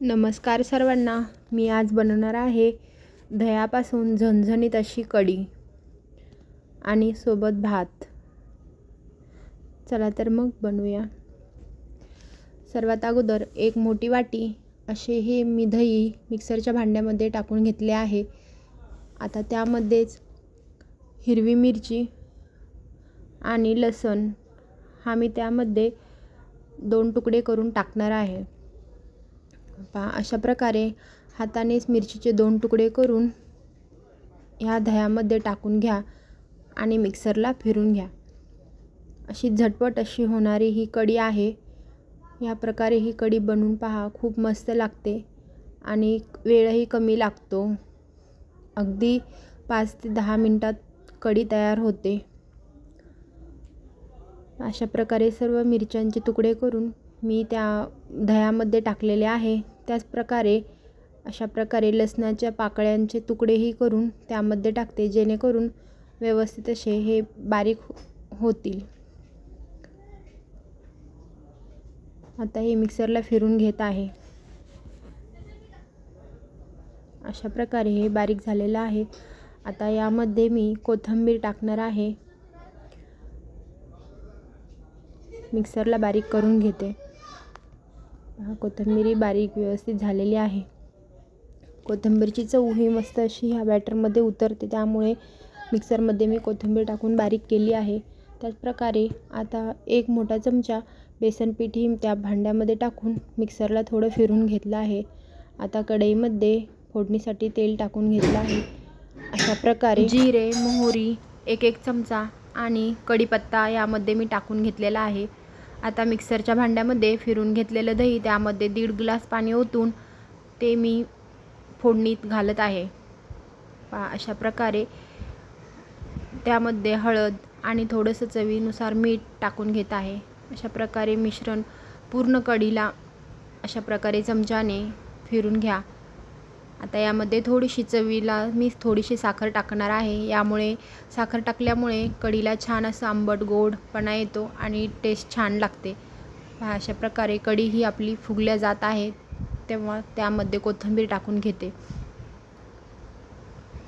नमस्कार सर्वांना. मी आज बनवणार आहे दह्यापासून झणझणीत अशी कढी आणि सोबत भात. चला तर मग बनवूया. सर्वात अगोदर एक मोठी वाटी असे हे मी दही मिक्सरच्या भांड्यामध्ये टाकून घेतले आहे. आता त्यामध्येच हिरवी मिरची आणि लसण हा मी त्यामध्ये दोन तुकडे करून टाकणार आहे. पहा अशा प्रकारे हातानेच मिरचीचे दोन तुकडे करून ह्या दह्यामध्ये टाकून घ्या आणि मिक्सरला फिरून घ्या. अशी झटपट अशी होणारी ही कढी आहे. या प्रकारे ही कढी बनवून पहा खूप मस्त लागते आणि वेळही कमी लागतो. अगदी पाच ते दहा मिनटात कढी तयार होते. अशा प्रकारे सर्व मिरच्यांचे तुकडे करून मी त्या दह्यामध्ये टाकलेले आहे. त्याच प्रकारे अशा प्रकारे लसणाच्या पाकळ्यांचे तुकडेही करून त्यामध्ये टाकते जेणेकरून व्यवस्थित असे हे बारीक हो-, होतील. आता हे मिक्सरला फिरून घेत आहे. अशा प्रकारे हे बारीक झालेलं आहे. आता यामध्ये मी कोथिंबीर टाकणार आहे. मिक्सरला बारीक करून घेते. कोथिंबीर बारीक व्यवस्थित झालेली आहे. कोथिंबीरची चव ही मस्त अशी ह्या बॅटरमध्ये उतरते त्यामुळे मिक्सरमध्ये मी कोथिंबीर टाकून बारीक केली आहे. त्याचप्रकारे आता एक मोठा चमचा बेसन पीठही त्या भांड्यामध्ये टाकून मिक्सरला थोडं फिरून घेतलं आहे. आता कढईमध्ये फोडणीसाठी तेल टाकून घेतलं आहे. अशा प्रकारे जिरे मोहरी एक एक चमचा आणि कढीपत्ता यामध्ये मी टाकून घेतलेला आहे. आता मिक्सरच्या भांड्यामध्ये फिरून घेतलेलं दही त्यामध्ये दीड ग्लास पाणी ओतून ते मी फोडणीत घालत आहे. पा अशा प्रकारे त्यामध्ये हळद आणि थोडंसं चवीनुसार मीठ टाकून घेत आहे. अशा प्रकारे मिश्रण पूर्ण कढीला अशा प्रकारे चमच्याने फिरून घ्या. आता यामध्ये थोडीशी चवीला मी थोडीशी साखर टाकणार आहे. यामुळे साखर टाकल्यामुळे कढीला छान असं आंबट गोडपणा येतो आणि टेस्ट छान लागते. पहा अशा प्रकारे कढी ही आपली फुगल्या जात आहे. तेव्हा त्यामध्ये कोथिंबीर टाकून घेते.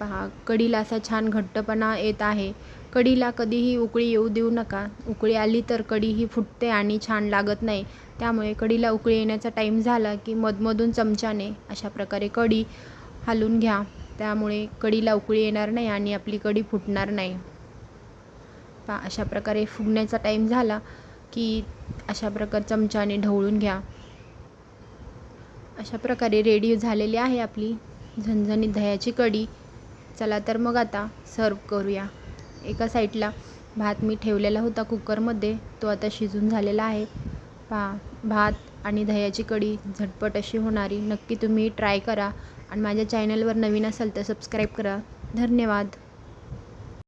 पहा कढीला असा छान घट्टपणा येत आहे. कढीला कधीही उकळी येऊ देऊ नका. उकळी आली तर कढी ही फुटते आणि छान लागत नाही. त्यामुळे कढीला उकळी येण्याचा टाईम झाला की मधमधून चमच्याने अशा प्रकारे कढी हालून घ्या. त्यामुळे कढीला उकळी येणार नाही आणि आपली कढी फुटणार नाही. पा अशा प्रकारे फुगण्याचा टाईम झाला की अशा प्रकार चमच्याने ढवळून घ्या. अशा प्रकारे रेडी झालेली आहे आपली झणझणीत दह्याची कढी चला तर मग आता सर्व करूया. एका साईडला भात मी ठेवलेला होता कुकरमध्ये तो आता शिजून झालेला आहे. पहा भात आणि दह्याची कढी झटपट अशी होणारी. नक्की तुम्ही ट्राय करा आणि माझ्या चॅनलवर नवीन असाल तर सबस्क्राईब करा. धन्यवाद.